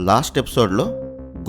Last ఎపిసోడ్లో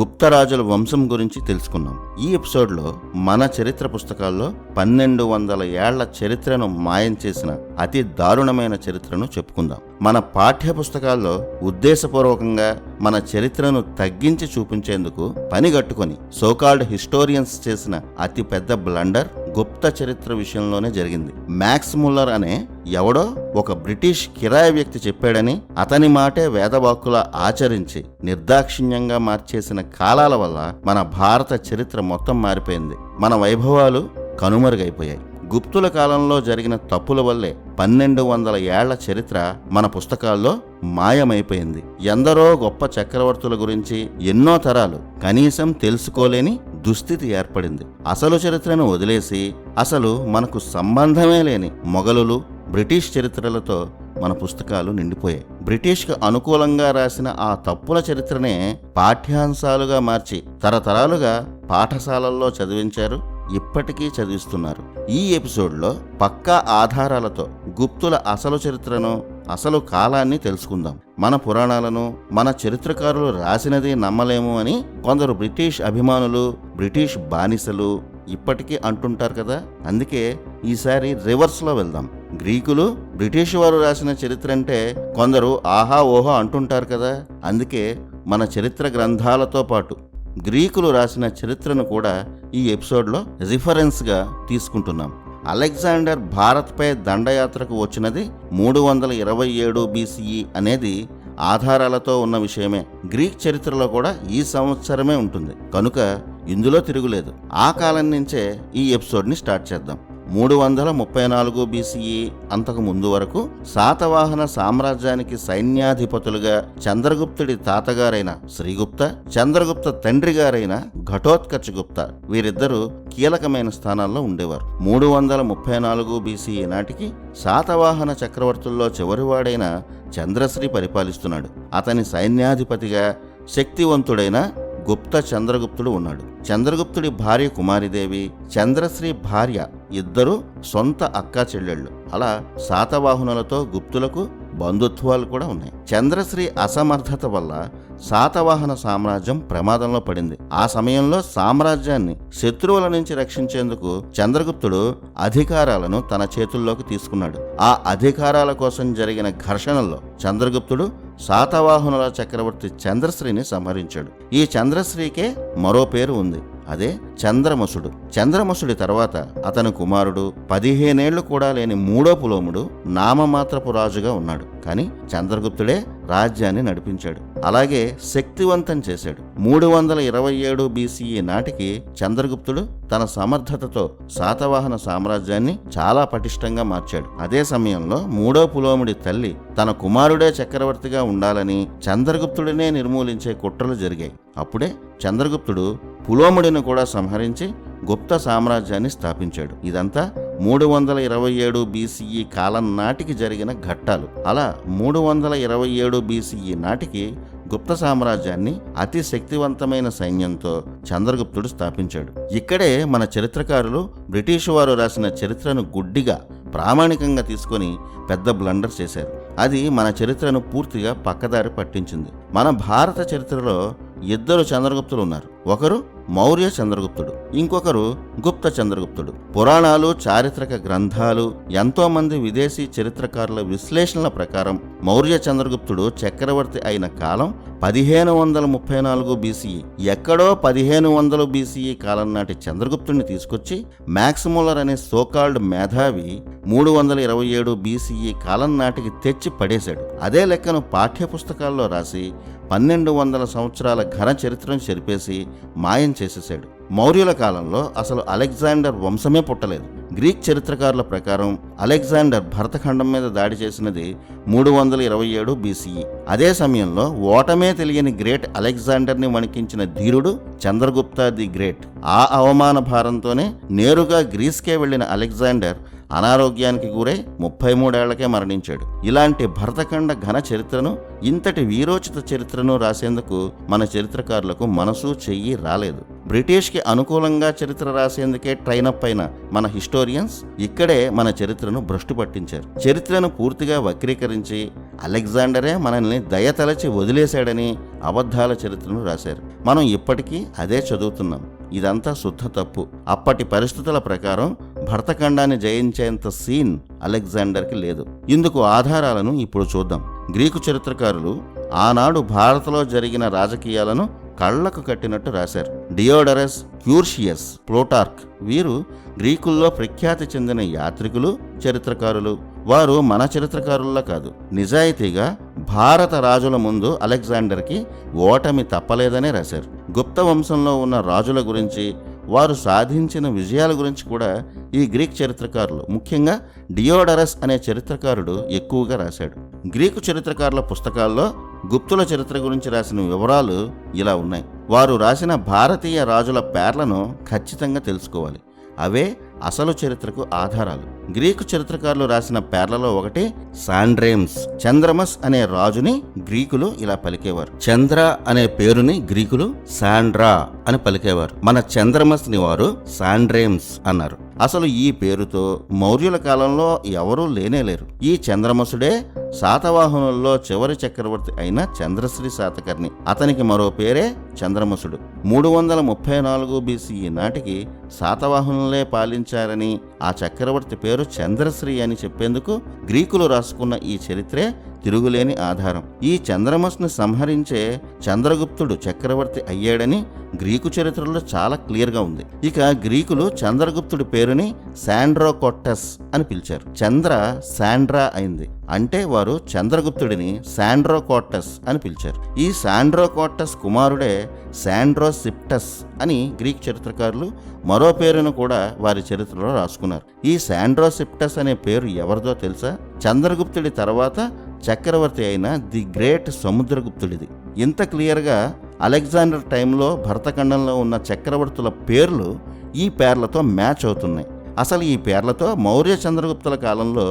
గుప్తరాజుల వంశం గురించి తెలుసుకున్నాం. ఈ ఎపిసోడ్లో మన చరిత్ర పుస్తకాల్లో పన్నెండు వందల ఏళ్ళ చరిత్రను మాయం చేసిన అతి దారుణమైన చరిత్రను చెప్పుకుందాం. మన పాఠ్య పుస్తకాల్లో ఉద్దేశపూర్వకంగా మన చరిత్రను తగ్గించి చూపించేందుకు పనిగట్టుకొని సోకాల్డ్ హిస్టోరియన్స్ చేసిన అతి పెద్ద బ్లండర్ గుప్త చరిత్ర విషయంలోనే జరిగింది. మ్యాక్స్ ముల్లర్ అనే ఎవడో ఒక బ్రిటిష్ కిరాయ వ్యక్తి చెప్పాడని అతని మాటే వేదవాక్కుల ఆచరించి నిర్దాక్షిణ్యంగా మార్చేసిన కాలాల వల్ల మన భారత చరిత్ర మొత్తం మారిపోయింది. మన వైభవాలు కనుమరుగైపోయాయి. గుప్తుల కాలంలో జరిగిన తప్పుల వల్లే పన్నెండు వందల ఏళ్ళ చరిత్ర మన పుస్తకాల్లో మాయమైపోయింది. ఎందరో గొప్ప చక్రవర్తుల గురించి ఎన్నో తరాలు కనీసం తెలుసుకోలేని దుస్థితి ఏర్పడింది. అసలు చరిత్రను వదిలేసి అసలు మనకు సంబంధమే లేని మొఘలులు బ్రిటిష్ చరిత్రలతో మన పుస్తకాలు నిండిపోయాయి. బ్రిటిష్కు అనుకూలంగా రాసిన ఆ తప్పుల చరిత్రనే పాఠ్యాంశాలుగా మార్చి తరతరాలుగా పాఠశాలల్లో చదివించారు. ఇప్పటికీ చదివిస్తున్నారు. ఈ ఎపిసోడ్లో పక్కా ఆధారాలతో గుప్తుల అసలు చరిత్రను అసలు కాలాన్ని తెలుసుకుందాం. మన పురాణాలను మన చరిత్రకారులు రాసినది నమ్మలేము అని కొందరు బ్రిటిష్ అభిమానులు బ్రిటిష్ బానిసలు ఇప్పటికీ అంటుంటారు కదా? అందుకే ఈసారి రివర్స్లో వెళ్దాం. గ్రీకులు బ్రిటిష్ వారు రాసిన చరిత్ర అంటే కొందరు ఆహా ఓహో అంటుంటారు కదా? అందుకే మన చరిత్ర గ్రంథాలతో పాటు గ్రీకులు రాసిన చరిత్రను కూడా ఈ ఎపిసోడ్లో రిఫరెన్స్గా తీసుకుంటున్నాం. అలెగ్జాండర్ భారత్పై దండయాత్రకు వచ్చినది మూడు వందల ఇరవై ఏడు బీసీఈ అనేది ఆధారాలతో ఉన్న విషయమే. గ్రీక్ చరిత్రలో కూడా ఈ సంవత్సరమే ఉంటుంది. కనుక ఇందులో తిరుగులేదు. ఆ కాలం నుంచే ఈ ఎపిసోడ్ని స్టార్ట్ చేద్దాం. మూడు వందల ముప్పై నాలుగు బీసీఈ అంతకు ముందు వరకు శాతవాహన సామ్రాజ్యానికి సైన్యాధిపతులుగా చంద్రగుప్తుడి తాతగారైన శ్రీగుప్త చంద్రగుప్త తండ్రి గారైన ఘటోత్కచ్ గుప్త వీరిద్దరూ కీలకమైన స్థానాల్లో ఉండేవారు. మూడు వందల ముప్పై నాలుగు బీసీఈ నాటికి శాతవాహన చక్రవర్తుల్లో చివరివాడైన చంద్రశ్రీ పరిపాలిస్తున్నాడు. అతని సైన్యాధిపతిగా శక్తివంతుడైన గుప్త చంద్రగుప్తుడు ఉన్నాడు. చంద్రగుప్తుడి భార్య కుమారిదేవి చంద్రశ్రీ భార్య ఇద్దరు సొంత అక్కా చెల్లెళ్ళు. అలా శాతవాహనులతో గుప్తులకు బంధుత్వాలు కూడా ఉన్నాయి. చంద్రశ్రీ అసమర్థత వల్ల శాతవాహన సామ్రాజ్యం ప్రమాదంలో పడింది. ఆ సమయంలో సామ్రాజ్యాన్ని శత్రువుల నుంచి రక్షించేందుకు చంద్రగుప్తుడు అధికారాలను తన చేతుల్లోకి తీసుకున్నాడు. ఆ అధికారాల కోసం జరిగిన ఘర్షణల్లో చంద్రగుప్తుడు శాతవాహనుల చక్రవర్తి చంద్రశ్రీని సంహరించాడు. ఈ చంద్రశ్రీకే మరో పేరు ఉంది. అదే చంద్రమసుడు. చంద్రమసుడి తర్వాత అతని కుమారుడు పదిహేనేళ్ళు కూడా లేని మూడో పులోముడు నామమాత్రపు రాజుగా ఉన్నాడు. కానీ చంద్రగుప్తుడే రాజ్యాన్ని నడిపించాడు. అలాగే శక్తివంతం చేశాడు. మూడు వందల ఇరవై ఏడు బీసీఈ నాటికి చంద్రగుప్తుడు తన సమర్థతతో శాతవాహన సామ్రాజ్యాన్ని చాలా పటిష్టంగా మార్చాడు. అదే సమయంలో మూడో పులోముడి తల్లి తన కుమారుడే చక్రవర్తిగా ఉండాలని చంద్రగుప్తుడినే నిర్మూలించే కుట్రలు జరిగాయి. అప్పుడే చంద్రగుప్తుడు పులోముడిని కూడా సంహరించి గుప్త సామ్రాజ్యాన్ని స్థాపించాడు. ఇదంతా మూడు వందల ఇరవై ఏడు బీసీఈ కాలం నాటికి జరిగిన ఘట్టాలు. అలా మూడు వందల ఇరవై ఏడు బీసీఈ నాటికి గుప్త సామ్రాజ్యాన్ని అతి శక్తివంతమైన సైన్యంతో చంద్రగుప్తుడు స్థాపించాడు. ఇక్కడే మన చరిత్రకారులు బ్రిటిష్ వారు రాసిన చరిత్రను గుడ్డిగా ప్రామాణికంగా తీసుకొని పెద్ద బ్లండర్ చేశారు. అది మన చరిత్రను పూర్తిగా పక్కదారి పట్టించింది. మన భారత చరిత్రలో ఇద్దరు చంద్రగుప్తులు ఉన్నారు. ఒకరు మౌర్య చంద్రగుప్తుడు ఇంకొకరు గుప్త చంద్రగుప్తుడు. పురాణాలు చారిత్రక గ్రంథాలు ఎంతో మంది విదేశీ చరిత్రకారుల విశ్లేషణల ప్రకారం మౌర్య చంద్రగుప్తుడు చక్రవర్తి అయిన కాలం పదిహేను వందల ముప్పై నాలుగు బీసీఈ ఎక్కడో పదిహేను వందలు బీసీఈ కాలం నాటి చంద్రగుప్తుడిని తీసుకొచ్చి మ్యాక్సిములర్ అనే సోకాల్డ్ మేధావి మూడు వందల ఇరవై ఏడు బీసీఈ కాలం నాటికి తెచ్చి పడేశాడు. అదే లెక్కను పాఠ్య పుస్తకాల్లో రాసి పన్నెండు వందల సంవత్సరాల ఘన చరిత్రను చెరిపేసి మాయం చేసేశాడు. మౌర్యుల కాలంలో అసలు అలెగ్జాండర్ వంశమే పుట్టలేదు. గ్రీక్ చరిత్రకారుల ప్రకారం అలెగ్జాండర్ భరతఖండం మీద దాడి చేసినది మూడు వందల ఇరవై ఏడు బీసీఈ అదే సమయంలో ఓటమే తెలియని గ్రేట్ అలెగ్జాండర్ని వణికించిన ధీరుడు చంద్రగుప్త ది గ్రేట్. ఆ అవమాన భారంతోనే నేరుగా గ్రీస్కే వెళ్ళిన అలెగ్జాండర్ అనారోగ్యానికి గురై ముప్పై మూడేళ్ళకే మరణించాడు. ఇలాంటి భరతఖండ ఘన చరిత్రను ఇంతటి వీరోచిత చరిత్రను రాసేందుకు మన చరిత్రకారులకు మనసు చెయ్యి రాలేదు. బ్రిటిష్కి అనుకూలంగా చరిత్ర రాసేందుకే ట్రైనప్ అయిన మన హిస్టోరియన్స్ ఇక్కడే మన చరిత్రను భ్రష్టు పట్టించారు. చరిత్రను పూర్తిగా వక్రీకరించి అలెగ్జాండరే మనల్ని దయతలచి వదిలేశాడని అబద్ధాల చరిత్రను రాశారు. మనం ఇప్పటికీ అదే చదువుతున్నాం. ఇదంతా శుద్ధ తప్పు. అప్పటి పరిస్థితుల ప్రకారం భరతఖండాన్ని జయించేంత సీన్ అలెగ్జాండర్కి లేదు. ఇందుకు ఆధారాలను ఇప్పుడు చూద్దాం. గ్రీకు చరిత్రకారులు ఆనాడు భారత్లో జరిగిన రాజకీయాలను కళ్ళకు కట్టినట్టు రాశారు. డియోడరస్ క్యూర్షియస్ ప్లోటార్క్ వీరు గ్రీకుల్లో ప్రఖ్యాతి చెందిన యాత్రికులు చరిత్రకారులు. వారు మన చరిత్రకారుల్లో కాదు నిజాయితీగా భారత రాజుల ముందు అలెగ్జాండర్కి ఓటమి తప్పలేదనే రాశారు. గుప్త వంశంలో ఉన్న రాజుల గురించి వారు సాధించిన విజయాల గురించి కూడా ఈ గ్రీక్ చరిత్రకారులు ముఖ్యంగా డియోడరస్ అనే చరిత్రకారుడు ఎక్కువగా రాశాడు. గ్రీకు చరిత్రకారుల పుస్తకాల్లో గుప్తుల చరిత్ర గురించి రాసిన వివరాలు ఇలా ఉన్నాయి. వారు రాసిన భారతీయ రాజుల పేర్లను ఖచ్చితంగా తెలుసుకోవాలి. అవే అసలు చరిత్రకు ఆధారాలు. గ్రీకు చరిత్రకారులు రాసిన పేర్లలో ఒకటి సాండ్రేమ్స్ చంద్రమస్ అనే రాజుని గ్రీకులు ఇలా పలికేవారు. చంద్ర అనే పేరుని గ్రీకులు సాండ్రా అని పలికేవారు. మన చంద్రమస్ని వారు సాండ్రేమ్స్ అన్నారు. అసలు ఈ పేరుతో మౌర్యుల కాలంలో ఎవరూ లేనేలేరు ఈ చంద్రమసుడే శాతవాహనుల్లో చివరి చక్రవర్తి అయిన చంద్రశ్రీ శాతకర్ణి. అతనికి మరో పేరే చంద్రమసుడు. మూడు వందల ముప్పై నాలుగు బీసీ నాటికి శాతవాహనులే పాలించారని ఆ చక్రవర్తి పేరు చంద్రశ్రీ అని చెప్పేందుకు గ్రీకులు రాసుకున్న ఈ చరిత్రే తిరుగులేని ఆధారం. ఈ చంద్రమస్ను సంహరించే చంద్రగుప్తుడు చక్రవర్తి అయ్యాడని గ్రీకు చరిత్రలో చాలా క్లియర్గా ఉంది. ఇక గ్రీకులు చంద్రగుప్తుడి పేరుని శాండ్రోకొట్టస్ అని పిలిచారు. చంద్ర శాండ్రా అయింది. అంటే వారు చంద్రగుప్తుడిని శాండ్రోకోటస్ అని పిలిచారు. ఈ శాండ్రోకోటస్ కుమారుడే శాండ్రోసిప్టస్ అని గ్రీక్ చరిత్రకారులు మరో పేరును కూడా వారి చరిత్రలో రాసుకున్నారు. ఈ శాండ్రోసిప్టస్ అనే పేరు ఎవరిదో తెలుసా? చంద్రగుప్తుడి తర్వాత చక్రవర్తి అయిన ది గ్రేట్ సముద్రగుప్తుడిది. ఇంత క్లియర్గా అలెగ్జాండర్ టైంలో భరతఖండంలో ఉన్న చక్రవర్తుల పేర్లు ఈ పేర్లతో మ్యాచ్ అవుతున్నాయి. అసలు ఈ పేర్లతో మౌర్య చంద్రగుప్తుల కాలంలో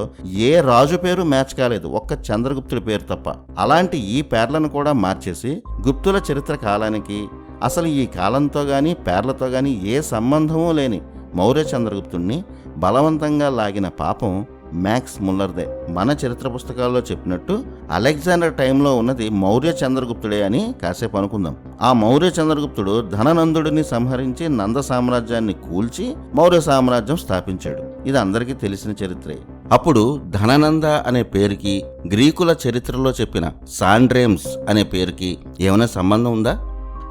ఏ రాజు పేరు మ్యాచ్ కాలేదు. ఒక్క చంద్రగుప్తుడి పేరు తప్ప. అలాంటి ఈ పేర్లను కూడా మార్చేసి గుప్తుల చరిత్ర కాలానికి అసలు ఈ కాలంతో కానీ పేర్లతో కానీ ఏ సంబంధమూ లేని మౌర్య చంద్రగుప్తుణ్ణి బలవంతంగా లాగిన పాపం మ్యాక్స్ ముల్లర్దే. మన చరిత్ర పుస్తకాల్లో చెప్పినట్టు అలెగ్జాండర్ టైంలో ఉన్నది మౌర్య చంద్రగుప్తుడే అని కాసేపు అనుకుందాం. ఆ మౌర్య చంద్రగుప్తుడు ధననందుడిని సంహరించి నంద సామ్రాజ్యాన్ని కూల్చి మౌర్య సామ్రాజ్యం స్థాపించాడు. ఇది అందరికీ తెలిసిన చరిత్రే. అప్పుడు ధననంద అనే పేరుకి గ్రీకుల చరిత్రలో చెప్పిన సాండ్రేమ్స్ అనే పేరుకి ఏమైనా సంబంధం ఉందా?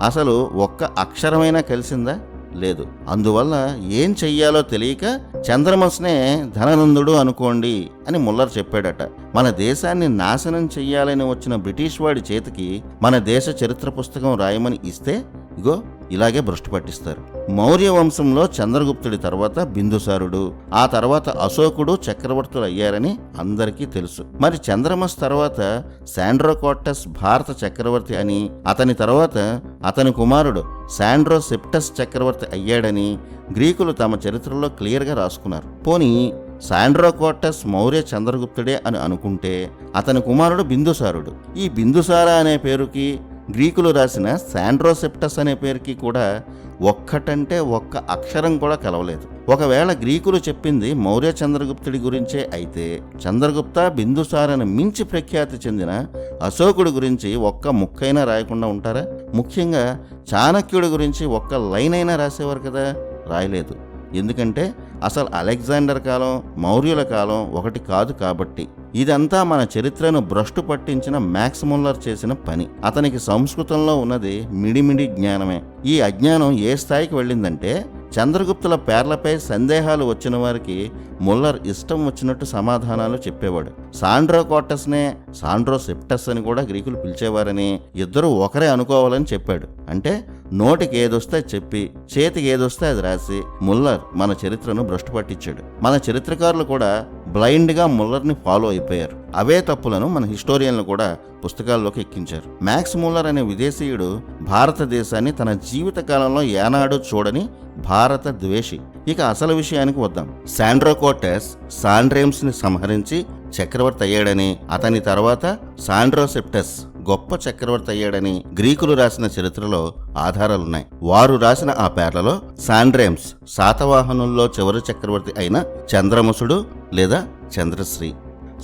అసలు ఒక్క అక్షరమైనా కలిసిందా? లేదు. అందువల్ల ఏం చెయ్యాలో తెలియక చంద్రమస్నే ధననందుడు అనుకోండి అని ముల్లర్ చెప్పాడట. మన దేశాన్ని నాశనం చెయ్యాలని వచ్చిన బ్రిటిష్ వాడి చేతికి మన దేశ చరిత్ర పుస్తకం రాయమని ఇస్తే ఇగో ఇలాగే భ్రష్టు పట్టిస్తారు. మౌర్య వంశంలో చంద్రగుప్తుడి తర్వాత బిందుసారుడు ఆ తర్వాత అశోకుడు చక్రవర్తులు అయ్యారని అందరికీ తెలుసు. మరి చంద్రమస్ తర్వాత శాండ్రోకోటస్ భారత చక్రవర్తి అని అతని తర్వాత అతని కుమారుడు శాండ్రో సెప్టస్ చక్రవర్తి అయ్యాడని గ్రీకులు తమ చరిత్రలో క్లియర్గా రాసుకున్నారు. పోనీ శాండ్రోకోటస్ మౌర్య చంద్రగుప్తుడే అని అనుకుంటే అతని కుమారుడు బిందుసారుడు. ఈ బిందుసార అనే పేరుకి గ్రీకులు రాసిన శాండ్రోసెప్టస్ అనే పేరుకి కూడా ఒక్కటంటే ఒక్క అక్షరం కూడా కలవలేదు. ఒకవేళ గ్రీకులు చెప్పింది మౌర్య చంద్రగుప్తుడి గురించే అయితే చంద్రగుప్త బిందుసారను మించి ప్రఖ్యాతి చెందిన అశోకుడి గురించి ఒక్క ముక్కైనా రాయకుండా ఉంటారా? ముఖ్యంగా చాణక్యుడి గురించి ఒక్క లైన్ అయినా రాసేవారు కదా? రాయలేదు. ఎందుకంటే అసలు అలెగ్జాండర్ కాలం మౌర్యుల కాలం ఒకటి కాదు కాబట్టి. ఇదంతా మన చరిత్రను భ్రష్టు పట్టించిన మ్యాక్స్ ముల్లర్ చేసిన పని. అతనికి సంస్కృతంలో ఉన్నది మిడిమిడి జ్ఞానమే. ఈ అజ్ఞానం ఏ స్థాయికి వెళ్ళిందంటే చంద్రగుప్తుల పేర్లపై సందేహాలు వచ్చిన వారికి ముల్లర్ ఇష్టం వచ్చినట్టు సమాధానాలు చెప్పేవాడు. సాండ్రో కోటస్నే సాండ్రో సెప్టస్ అని కూడా గ్రీకులు పిలిచేవారని ఇద్దరు ఒకరే అనుకోవాలని చెప్పాడు. అంటే నోటికి ఏదొస్తే చెప్పి చేతికి ఏదొస్తే అది రాసి ముల్లర్ మన చరిత్రను భ్రష్టు పట్టించాడు మన చరిత్రకారులు కూడా బ్లైండ్గా ముల్లర్ని ఫాలో అయిపోయారు. అవే తప్పులను మన హిస్టోరియన్లు కూడా పుస్తకాల్లోకి ఎక్కించారు. మ్యాక్స్ ముల్లర్ అనే విదేశీయుడు భారతదేశాన్ని తన జీవిత కాలంలో ఏనాడు చూడని భారత ద్వేషి. ఇక అసలు విషయానికి వద్దాం. శాండ్రోకోటెస్ సాండ్రేమ్స్ని సంహరించి చక్రవర్తి అయ్యాడని అతని తర్వాత శాండ్రోసెప్టెస్ గొప్ప చక్రవర్తి అయ్యాడని గ్రీకులు రాసిన చరిత్రలో ఆధారాలున్నాయి. వారు రాసిన ఆ పేర్లలో సాండ్రేమ్స్ శాతవాహనుల్లో చివరి చక్రవర్తి అయిన చంద్రముసుడు లేదా చంద్రశ్రీ.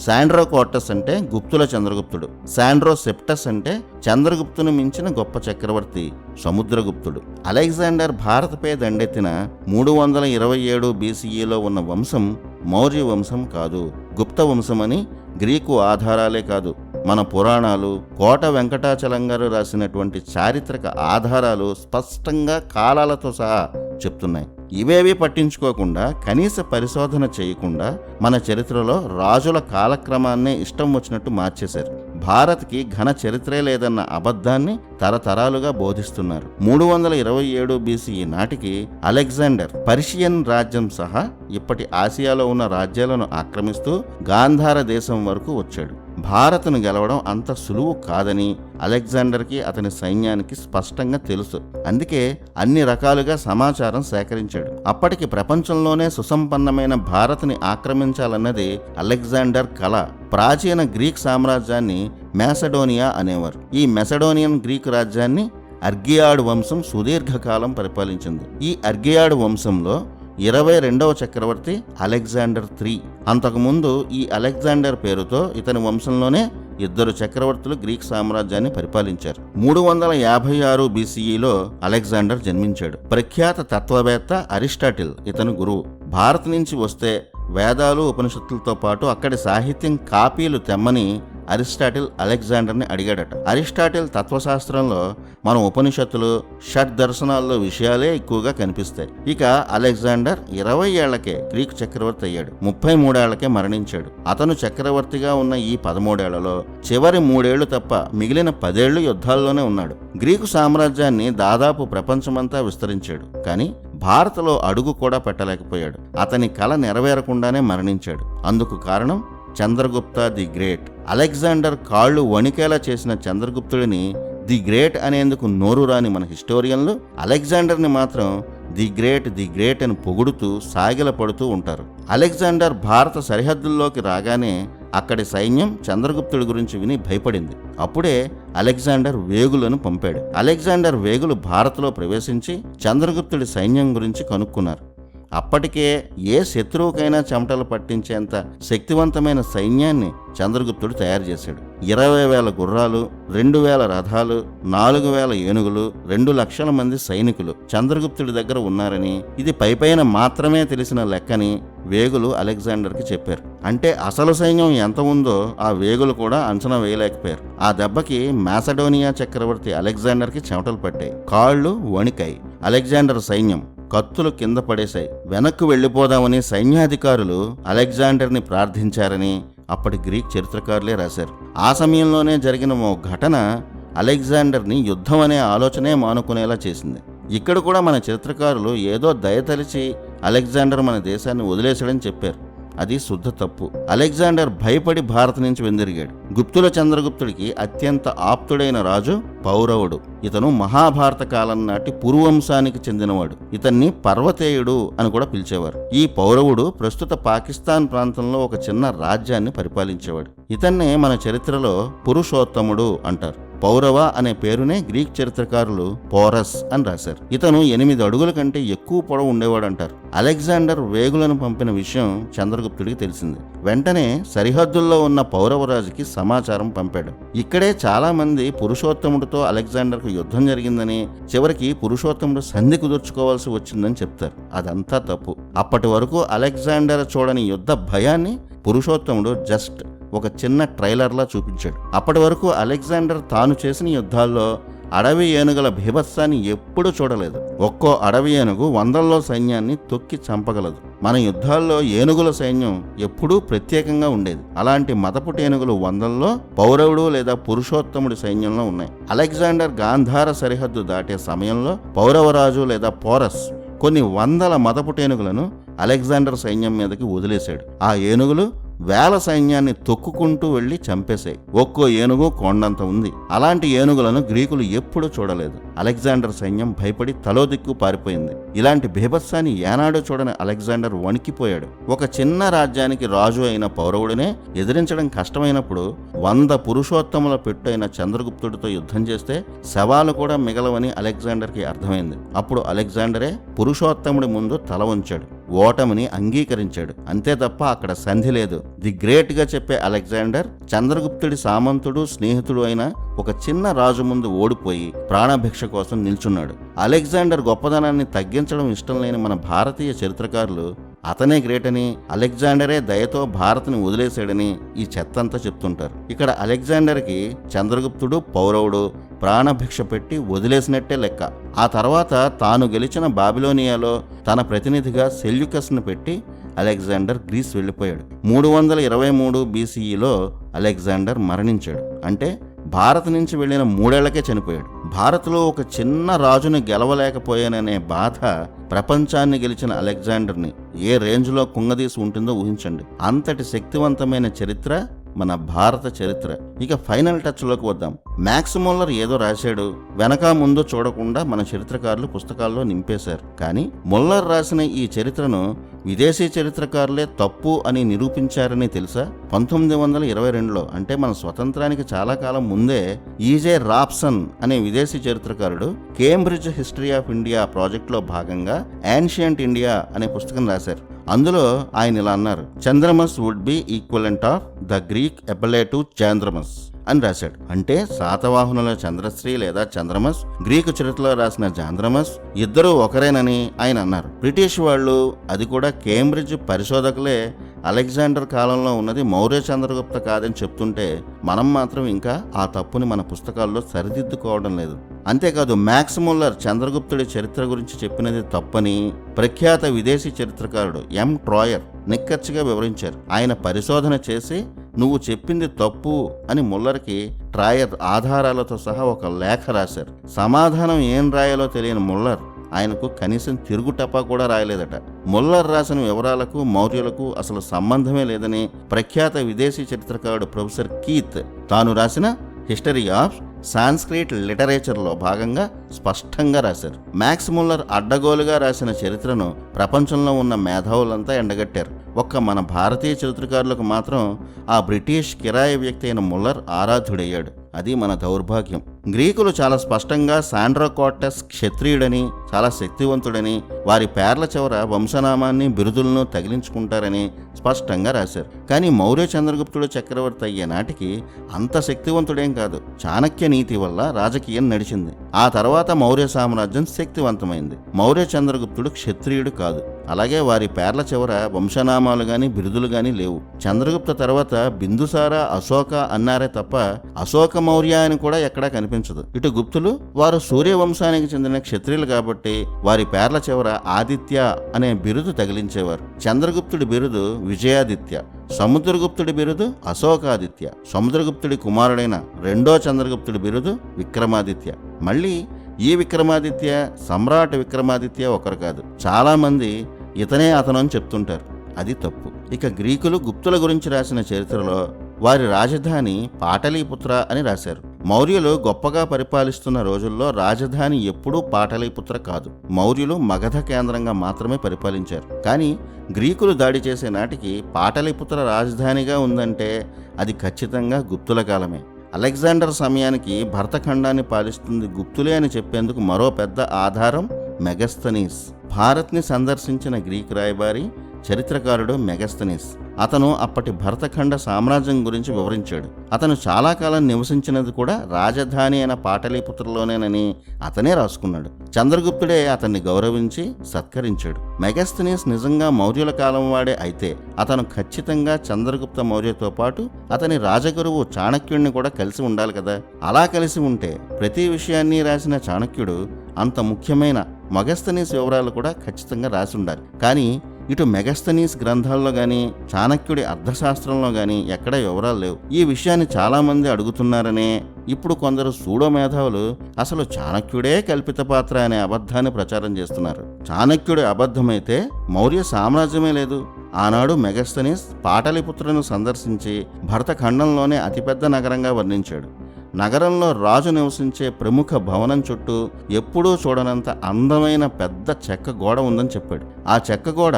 శాండ్రో కోటస్ అంటే గుప్తుల చంద్రగుప్తుడు. శాండ్రో సెప్టస్ అంటే చంద్రగుప్తును మించిన గొప్ప చక్రవర్తి సముద్రగుప్తుడు. అలెగ్జాండర్ భారతపై దండెత్తిన మూడు వందల ఇరవై ఏడు బీసీఈలో ఉన్న వంశం మౌర్య వంశం కాదు. గుప్త వంశమని గ్రీకు ఆధారాలే కాదు. మన పురాణాలు కోట వెంకటాచలం గారు రాసినటువంటి చారిత్రక ఆధారాలు స్పష్టంగా కాలాలతో సహా చెప్తున్నాయి. ఇవేవి పట్టించుకోకుండా కనీస పరిశోధన చేయకుండా మన చరిత్రలో రాజుల కాలక్రమాన్నే ఇష్టం వచ్చినట్టు మార్చేశారు. భారత్కి ఘన చరిత్రే లేదన్న అబద్ధాన్ని తరతరాలుగా బోధిస్తున్నారు. మూడు వందల ఇరవై ఏడు బీసీ నాటికి అలెగ్జాండర్ పర్షియన్ రాజ్యం సహా ఇప్పటి ఆసియాలో ఉన్న రాజ్యాలను ఆక్రమిస్తూ గాంధార దేశం వరకు వచ్చాడు. భారత్ను గెలవడం అంత సులువు కాదని అలెగ్జాండర్కి అతని సైన్యానికి స్పష్టంగా తెలుసు. అందుకే అన్ని రకాలుగా సమాచారం సేకరించాడు. అప్పటికి ప్రపంచంలోనే సుసంపన్నమైన భారత్ని ఆక్రమించాలన్నది అలెగ్జాండర్ కళ. ప్రాచీన గ్రీక్ సామ్రాజ్యాన్ని మెసడోనియా అనేవారు. ఈ మెసడోనియన్ గ్రీక్ రాజ్యాన్ని అర్గియాడ్ వంశం సుదీర్ఘకాలం పరిపాలించింది. ఈ అర్గియాడ్ వంశంలో ఇరవై రెండవ చక్రవర్తి అలెగ్జాండర్ త్రీ. అంతకుముందు ఈ అలెగ్జాండర్ పేరుతో ఇతని వంశంలోనే ఇద్దరు చక్రవర్తులు గ్రీక్ సామ్రాజ్యాన్ని పరిపాలించారు. మూడు వందల యాభై ఆరు బీసీఈలో అలెగ్జాండర్ జన్మించాడు. ప్రఖ్యాత తత్వవేత్త అరిస్టాటిల్ ఇతను గురువు. భారత్ నుంచి వస్తే వేదాలు ఉపనిషత్తులతో పాటు అక్కడి సాహిత్యం కాపీలు తెమ్మని అరిస్టాటిల్ అలెగ్జాండర్ని అడిగాడట. అరిస్టాటిల్ తత్వశాస్త్రంలో మన ఉపనిషత్తులు షట్ దర్శనాల్లో విషయాలే ఎక్కువగా కనిపిస్తాయి. ఇక అలెగ్జాండర్ ఇరవై ఏళ్ళకే గ్రీక్ చక్రవర్తి అయ్యాడు. ముప్పై మూడేళ్ళకే మరణించాడు. అతను చక్రవర్తిగా ఉన్న ఈ పదమూడేళ్ళలో చివరి మూడేళ్ళు తప్ప మిగిలిన పదేళ్ళు యుద్ధాల్లోనే ఉన్నాడు. గ్రీకు సామ్రాజ్యాన్ని దాదాపు ప్రపంచమంతా విస్తరించాడు. కానీ భారత్లో అడుగు కూడా పెట్టలేకపోయాడు. అతని కల నెరవేరకుండానే మరణించాడు. అందుకు కారణం చంద్రగుప్త ది గ్రేట్. అలెగ్జాండర్ కాళ్ళు వణికేలా చేసిన చంద్రగుప్తుడిని ది గ్రేట్ అనేందుకు నోరు రాని మన హిస్టోరియన్లు అలెగ్జాండర్ని మాత్రం ది గ్రేట్ ది గ్రేట్ అని పొగుడుతూ సాగిలపడుతూ ఉంటారు. అలెగ్జాండర్ భారత సరిహద్దుల్లోకి రాగానే అక్కడి సైన్యం చంద్రగుప్తుడి గురించి విని భయపడింది. అప్పుడే అలెగ్జాండర్ వేగులను పంపాడు. అలెగ్జాండర్ వేగులు భారత్లో ప్రవేశించి చంద్రగుప్తుడి సైన్యం గురించి కనుక్కున్నారు. అప్పటికే ఏ శత్రువుకైనా చెమటలు పట్టించేంత శక్తివంతమైన సైన్యాన్ని చంద్రగుప్తుడు తయారు చేశాడు. ఇరవై వేల గుర్రాలు రెండు వేల రథాలు నాలుగు వేల ఏనుగులు రెండు లక్షల మంది సైనికులు చంద్రగుప్తుడి దగ్గర ఉన్నారని ఇది పైపైన మాత్రమే తెలిసిన లెక్కని వేగులు అలెగ్జాండర్కి చెప్పారు. అంటే అసలు సైన్యం ఎంత ఉందో ఆ వేగులు కూడా అంచనా వేయలేకపోయారు. ఆ దెబ్బకి మాసడోనియా చక్రవర్తి అలెగ్జాండర్కి చెమటలు పట్టాయి. కాళ్ళు వణికాయి. అలెగ్జాండర్ సైన్యం కత్తులు కింద పడేశాయి. వెనక్కు వెళ్ళిపోదామని సైన్యాధికారులు అలెగ్జాండర్ని ప్రార్థించారని అప్పటి గ్రీక్ చరిత్రకారులే రాశారు. ఆ సమయంలోనే జరిగిన ఓ ఘటన అలెగ్జాండర్ని యుద్ధం అనే ఆలోచనే మానుకునేలా చేసింది. ఇక్కడ కూడా మన చరిత్రకారులు ఏదో దయతలిచి అలెగ్జాండర్ మన దేశాన్ని వదిలేశాడని చెప్పారు. అది శుద్ధ తప్పు. అలెగ్జాండర్ భయపడి భారత్ నుంచి వెందిరిగాడు. గుప్తుల చంద్రగుప్తుడికి అత్యంత ఆప్తుడైన రాజు పౌరవుడు. ఇతను మహాభారత కాలం నాటి పూర్వంశానికి చెందినవాడు. ఇతన్ని పర్వతేయుడు అని కూడా పిలిచేవారు. ఈ పౌరవుడు ప్రస్తుత పాకిస్తాన్ ప్రాంతంలో ఒక చిన్న రాజ్యాన్ని పరిపాలించేవాడు. ఇతన్నే మన చరిత్రలో పురుషోత్తముడు అంటారు. పౌరవ అనే పేరునే గ్రీక్ చరిత్రకారులు పోరస్ అని రాశారు. ఇతను ఎనిమిది అడుగుల కంటే ఎక్కువ పొడవు ఉండేవాడు అంటారు అలెగ్జాండర్ వేగులను పంపిన విషయం చంద్రగుప్తుడికి తెలిసింది. వెంటనే సరిహద్దుల్లో ఉన్న పౌరవరాజుకి సమాచారం పంపాడు. ఇక్కడే చాలా మంది పురుషోత్తముడితో అలెగ్జాండర్కు యుద్ధం జరిగిందని చివరికి పురుషోత్తముడు సంధి కుదుర్చుకోవాల్సి వచ్చిందని చెప్తారు. అదంతా తప్పు. అప్పటి వరకు అలెగ్జాండర్ చూడని యుద్ధ భయాన్ని పురుషోత్తముడు జస్ట్ ఒక చిన్న ట్రైలర్లా చూపించాడు. అప్పటి వరకు అలెగ్జాండర్ తాను చేసిన యుద్ధాల్లో అడవి ఏనుగుల భీభత్సాన్ని ఎప్పుడూ చూడలేదు. ఒక్కో అడవి ఏనుగు వందల్లో సైన్యాన్ని తొక్కి చంపగలదు. మన యుద్ధాల్లో ఏనుగుల సైన్యం ఎప్పుడూ ప్రత్యేకంగా ఉండేది. అలాంటి మతపుటి ఏనుగులు వందల్లో పౌరవుడు లేదా పురుషోత్తముడి సైన్యంలో ఉన్నాయి. అలెగ్జాండర్ గాంధార సరిహద్దు దాటే సమయంలో పౌరవరాజు లేదా పోరస్ కొన్ని వందల మతపుటేనుగులను అలెగ్జాండర్ సైన్యం మీదకి వదిలేశాడు. ఆ ఏనుగులు వేల సైన్యాన్ని తొక్కుకుంటూ వెళ్ళి చంపేశాయి. ఒక్కో ఏనుగు కొండంత ఉంది. అలాంటి ఏనుగులను గ్రీకులు ఎప్పుడూ చూడలేదు. అలెగ్జాండర్ సైన్యం భయపడి తలోదిక్కు పారిపోయింది. ఇలాంటి బీభత్సాన్ని ఏనాడో చూడని అలెగ్జాండర్ వణికిపోయాడు. ఒక చిన్న రాజ్యానికి రాజు అయిన పౌరవుడినే ఎదిరించడం కష్టమైనప్పుడు వంద పురుషోత్తముల పెట్టైన చంద్రగుప్తుడితో యుద్ధం చేస్తే శవాలు కూడా మిగలవని అలెగ్జాండర్కి అర్థమైంది. అప్పుడు అలెగ్జాండరే పురుషోత్తముడి ముందు తల ఉంచాడు ఓటమిని అంగీకరించాడు. అంతే తప్ప అక్కడ సంధి లేదు. ది గ్రేట్గా చెప్పే అలెగ్జాండర్ చంద్రగుప్తుడి సామంతుడు స్నేహితుడు అయిన ఒక చిన్న రాజు ముందు ఓడిపోయి ప్రాణభిక్ష కోసం నిల్చున్నాడు. అలెగ్జాండర్ గొప్పదనాన్ని తగ్గించడం ఇష్టం లేని మన భారతీయ చరిత్రకారులు అతనే గ్రేట్ అని అలెగ్జాండరే దయతో భారత్ని వదిలేశాడని ఈ చెత్తంతా చెప్తుంటారు. ఇక్కడ అలెగ్జాండర్కి చంద్రగుప్తుడు పౌరవుడు ప్రాణభిక్ష పెట్టి వదిలేసినట్టే లెక్క. ఆ తర్వాత తాను గెలిచిన బాబిలోనియాలో తన ప్రతినిధిగా సెల్యుకస్ను పెట్టి అలెగ్జాండర్ గ్రీస్ వెళ్ళిపోయాడు. మూడు వందల ఇరవై మూడు బీసీఈలో అలెగ్జాండర్ మరణించాడు. అంటే భారత్ నుంచి వెళ్ళిన మూడేళ్ళకే చనిపోయాడు. భారత్లో ఒక చిన్న రాజుని గెలవలేకపోయాననే బాధ ప్రపంచాన్ని గెలిచిన అలెగ్జాండర్ని ఏ రేంజ్లో కుంగదీసి ఉంటుందో ఊహించండి. అంతటి శక్తివంతమైన చరిత్ర మన భారత చరిత్ర. ఇక ఫైనల్ టచ్లోకి వద్దాం. మ్యాక్స్ మోల్లర్ ఏదో రాశాడు. వెనక ముందు చూడకుండా మన చరిత్రకారులు పుస్తకాల్లో నింపేశారు. కానీ మొల్లర్ రాసిన ఈ చరిత్రను విదేశీ చరిత్రకారులే తప్పు అని నిరూపించారని తెలుసా? పంతొమ్మిది వందల ఇరవై రెండులో అంటే మన స్వతంత్రానికి చాలా కాలం ముందే ఈజే రాప్సన్ అనే విదేశీ చరిత్రకారుడు కేంబ్రిడ్జ్ హిస్టరీ ఆఫ్ ఇండియా ప్రాజెక్టులో భాగంగా యాన్షియంట్ ఇండియా అనే పుస్తకం రాశారు. అందులో ఆయన ఇలా అన్నారు Chandramas would be equivalent of the Greek ఎపలేటు Chandramas అని రాశాడు. అంటే శాతవాహనుల చంద్రశ్రీ లేదా చంద్రమస్ గ్రీకు చరిత్రలో రాసిన చాంద్రమస్ ఇద్దరూ ఒకరేనని ఆయన అన్నారు. బ్రిటిష్ వాళ్ళు అది కూడా కేంబ్రిడ్జ్ పరిశోధకులే అలెగ్జాండర్ కాలంలో ఉన్నది మౌర్య చంద్రగుప్త కాదని చెప్తుంటే మనం మాత్రం ఇంకా ఆ తప్పుని మన పుస్తకాల్లో సరిదిద్దుకోవడం లేదు. అంతేకాదు మ్యాక్స్ ముల్లర్ చంద్రగుప్తుడి చరిత్ర గురించి చెప్పినది తప్పని ప్రఖ్యాత విదేశీ చరిత్రకారుడు ఎం. ట్రాయర్ నిక్కచ్చిగా వివరించారు. ఆయన పరిశోధన చేసి నువ్వు చెప్పింది తప్పు అని ముల్లర్కి ట్రాయర్ ఆధారాలతో సహా ఒక లేఖ రాశారు. సమాధానం ఏం రాయాలో తెలియని ముల్లర్ ఆయనకు కనీసం తిరుగుటపా కూడా రాయలేదట. ముల్లర్ రాసిన వివరాలకు మౌర్యులకు అసలు సంబంధమే లేదని ప్రఖ్యాత విదేశీ చరిత్రకారుడు ప్రొఫెసర్ కీత్ తాను రాసిన హిస్టరీ ఆఫ్ సాంస్క్రిట్ లిటరేచర్లో భాగంగా స్పష్టంగా రాశారు. మ్యాక్స్ ముల్లర్ అడ్డగోలుగా రాసిన చరిత్రను ప్రపంచంలో ఉన్న మేధావులంతా ఎండగట్టారు. ఒక్క మన భారతీయ చరిత్రకారులకు మాత్రం ఆ బ్రిటిష్ కిరాయి వ్యక్తి అయిన ముల్లర్ ఆరాధ్యుడయ్యాడు. అది మన దౌర్భాగ్యం. గ్రీకులు చాలా స్పష్టంగా సాండ్రోకోటస్ క్షత్రియుడని చాలా శక్తివంతుడని వారి పేర్ల చివర వంశనామాన్ని బిరుదులను తగిలించుకుంటారని స్పష్టంగా రాశారు. కానీ మౌర్య చంద్రగుప్తుడు చక్రవర్తి అయ్యే నాటికి అంత శక్తివంతుడేం కాదు. చాణక్య నీతి వల్ల రాజకీయం నడిచింది. ఆ తర్వాత మౌర్య సామ్రాజ్యం శక్తివంతమైంది. మౌర్య చంద్రగుప్తుడు క్షత్రియుడు కాదు. అలాగే వారి పేర్ల చివర వంశనామాలు కానీ బిరుదులు కానీ లేవు. చంద్రగుప్త తర్వాత బిందుసార అశోక అన్నారే తప్ప అశోక మౌర్య అని కూడా ఎక్కడా కనిపించదు. ఇటు గుప్తులు వారు సూర్యవంశానికి చెందిన క్షత్రియులు కాబట్టి వారి పేర్ల చివర ఆదిత్య అనే బిరుదు తగిలించేవారు. చంద్రగుప్తుడి బిరుదు విజయాదిత్య సముద్రగుప్తుడి బిరుదు అశోకాదిత్య సముద్రగుప్తుడి కుమారుడైన రెండో చంద్రగుప్తుడి బిరుదు విక్రమాదిత్య. మళ్ళీ ఈ విక్రమాదిత్య సమ్రాట్ విక్రమాదిత్య ఒకరు కాదు. చాలామంది ఇతనే అతను అని చెప్తుంటారు. అది తప్పు. ఇక గ్రీకులు గుప్తుల గురించి రాసిన చరిత్రలో వారి రాజధాని పాటలీపుత్ర అని రాశారు. మౌర్యులు గొప్పగా పరిపాలిస్తున్న రోజుల్లో రాజధాని ఎప్పుడూ పాటలీపుత్ర కాదు. మౌర్యులు మగధ కేంద్రంగా మాత్రమే పరిపాలించారు. కానీ గ్రీకులు దాడి చేసే నాటికి పాటలీపుత్ర రాజధానిగా ఉందంటే అది ఖచ్చితంగా గుప్తుల కాలమే. అలెగ్జాండర్ సమయానికి భరతఖండాన్ని పాలిస్తుంది గుప్తులే అని చెప్పేందుకు మరో పెద్ద ఆధారం మెగస్తనీస్ భారత్ని సందర్శించిన గ్రీక్ రాయబారి చరిత్రకారుడు మెగస్తనీస్. అతను అప్పటి భరతఖండ సామ్రాజ్యం గురించి వివరించాడు. అతను చాలా కాలం నివసించినది కూడా రాజధాని అయిన పాటలీపుత్రలోనేనని అతనే రాసుకున్నాడు. చంద్రగుప్తుడే అతన్ని గౌరవించి సత్కరించాడు. మెగస్తనీస్ నిజంగా మౌర్యుల కాలం వాడే అయితే అతను ఖచ్చితంగా చంద్రగుప్త మౌర్యతో పాటు అతని రాజగురువు చాణక్యుడిని కూడా కలిసి ఉండాలి కదా? అలా కలిసి ఉంటే ప్రతి విషయాన్ని రాసిన చాణక్యుడు అంత ముఖ్యమైన మగస్తనీస్ వివరాలు కూడా ఖచ్చితంగా రాసి ఉండాలి. కానీ ఇటు మెగస్తనీస్ గ్రంథాల్లో కానీ చాణక్యుడి అర్థశాస్త్రంలో కానీ ఎక్కడ వివరాలు లేవు. ఈ విషయాన్ని చాలామంది అడుగుతున్నారనే ఇప్పుడు కొందరు సూడో మేధావులు అసలు చాణక్యుడే కల్పిత పాత్ర అనే అబద్ధాన్ని ప్రచారం చేస్తున్నారు. చాణక్యుడి అబద్ధమైతే మౌర్య సామ్రాజ్యమే లేదు. ఆనాడు మెగస్తనీస్ పాటలిపుత్రను సందర్శించి భరతఖండంలోనే అతిపెద్ద నగరంగా వర్ణించాడు. నగరంలో రాజు నివసించే ప్రముఖ భవనం చుట్టూ ఎప్పుడూ చూడనంత అందమైన పెద్ద చెక్క గోడ ఉందని చెప్పాడు. ఆ చెక్క గోడ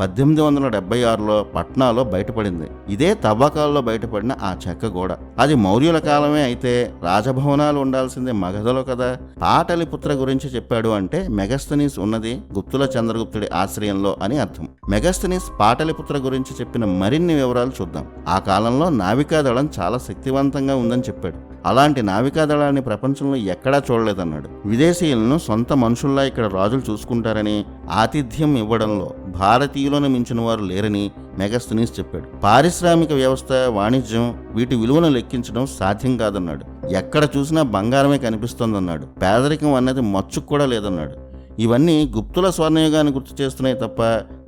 పద్దెనిమిది వందల డెబ్బై ఆరులో పట్నాలో బయటపడింది. ఇదే తవ్వకాల్లో బయటపడిన ఆ చెక్క గోడ. అది మౌర్యుల కాలమే అయితే రాజభవనాలు ఉండాల్సిందే మగధలో కదా. పాటలిపుత్ర గురించి చెప్పాడు అంటే మెగస్తనీస్ ఉన్నది గుప్తుల చంద్రగుప్తుడి ఆశ్రయంలో అని అర్థం. మెగస్తనీస్ పాటలిపుత్ర గురించి చెప్పిన మరిన్ని వివరాలు చూద్దాం. ఆ కాలంలో నావికాదళం చాలా శక్తివంతంగా ఉందని చెప్పాడు. అలాంటి నావికాదళాన్ని ప్రపంచంలో ఎక్కడా చూడలేదన్నాడు. విదేశీయులను సొంత మనుషుల్లా ఇక్కడ రాజులు చూసుకుంటారని ఆతిథ్యం ఇవ్వడంలో భారతీయులను మించిన వారు లేరని మెగాస్తనీస్ చెప్పాడు. పారిశ్రామిక వ్యవస్థ వాణిజ్యం వీటి విలువను లెక్కించడం సాధ్యం కాదన్నాడు. ఎక్కడ చూసినా బంగారమే కనిపిస్తోందన్నాడు. పేదరికం అన్నది మచ్చుకు కూడా లేదన్నాడు. ఇవన్నీ గుప్తుల స్వర్ణయుగాన్ని గుర్తు చేస్తున్నాయి తప్ప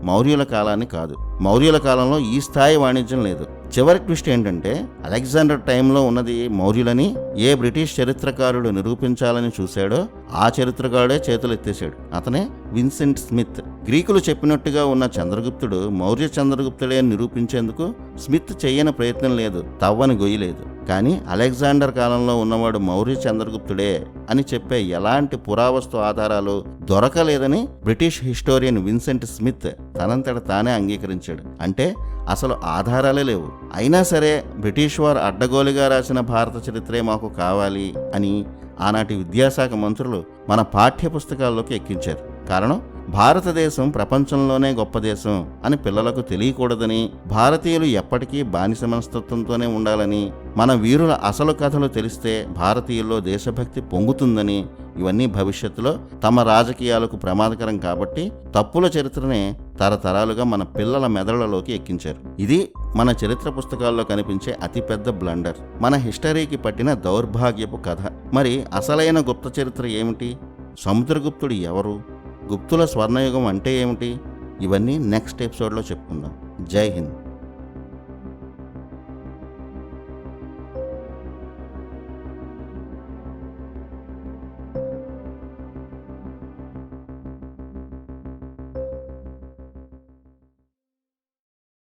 మౌర్యుల కాలాన్ని కాదు. మౌర్యుల కాలంలో ఈ స్థాయి వాణిజ్యం లేదు. చివరి ట్విస్ట్ ఏంటంటే అలెగ్జాండర్ టైంలో ఉన్నది మౌర్యులని ఏ బ్రిటిష్ చరిత్రకారుడు నిరూపించాలని చూశాడో ఆ చరిత్రకారుడే చేతులెత్తేశాడు. అతనే విన్సెంట్ స్మిత్. గ్రీకులు చెప్పినట్టుగా ఉన్న చంద్రగుప్తుడు మౌర్య చంద్రగుప్తుడే నిరూపించేందుకు స్మిత్ చేయని ప్రయత్నం లేదు తవ్వని గొయ్యలేదు కానీ అలెగ్జాండర్ కాలంలో ఉన్నవాడు మౌర్య చంద్రగుప్తుడే అని చెప్పే ఎలాంటి పురావస్తు ఆధారాలు దొరకలేదని బ్రిటిష్ హిస్టోరియన్ విన్సెంట్ స్మిత్ తనంతట తానే అంగీకరించాడు. అంటే అసలు ఆధారాలే లేవు. అయినా సరే బ్రిటిష్ వారు అడ్డగోలుగా రాసిన భారత చరిత్రే మాకు కావాలి అని ఆనాటి విద్యాశాఖ మంత్రులు మన పాఠ్య పుస్తకాల్లోకి ఎక్కించారు. కారణం? భారతదేశం ప్రపంచంలోనే గొప్ప దేశం అని పిల్లలకు తెలియకూడదని భారతీయులు ఎప్పటికీ బానిస మనస్తత్వంతోనే ఉండాలని మన వీరుల అసలు కథలు తెలిస్తే భారతీయుల్లో దేశభక్తి పొంగుతుందని ఇవన్నీ భవిష్యత్తులో తమ రాజకీయాలకు ప్రమాదకరం కాబట్టి తప్పుల చరిత్రనే తరతరాలుగా మన పిల్లల మెదళ్ళలోకి ఎక్కించారు. ఇది మన చరిత్ర పుస్తకాల్లో కనిపించే అతిపెద్ద బ్లండర్. మన హిస్టరీకి పట్టిన దౌర్భాగ్యపు కథ. మరి అసలైన గుప్త చరిత్ర ఏమిటి? సముద్రగుప్తుడు ఎవరు? గుప్తుల స్వర్ణయుగం అంటే ఏమిటి? ఇవన్నీ నెక్స్ట్ ఎపిసోడ్లో చెప్పుకుందాం. జై హింద్.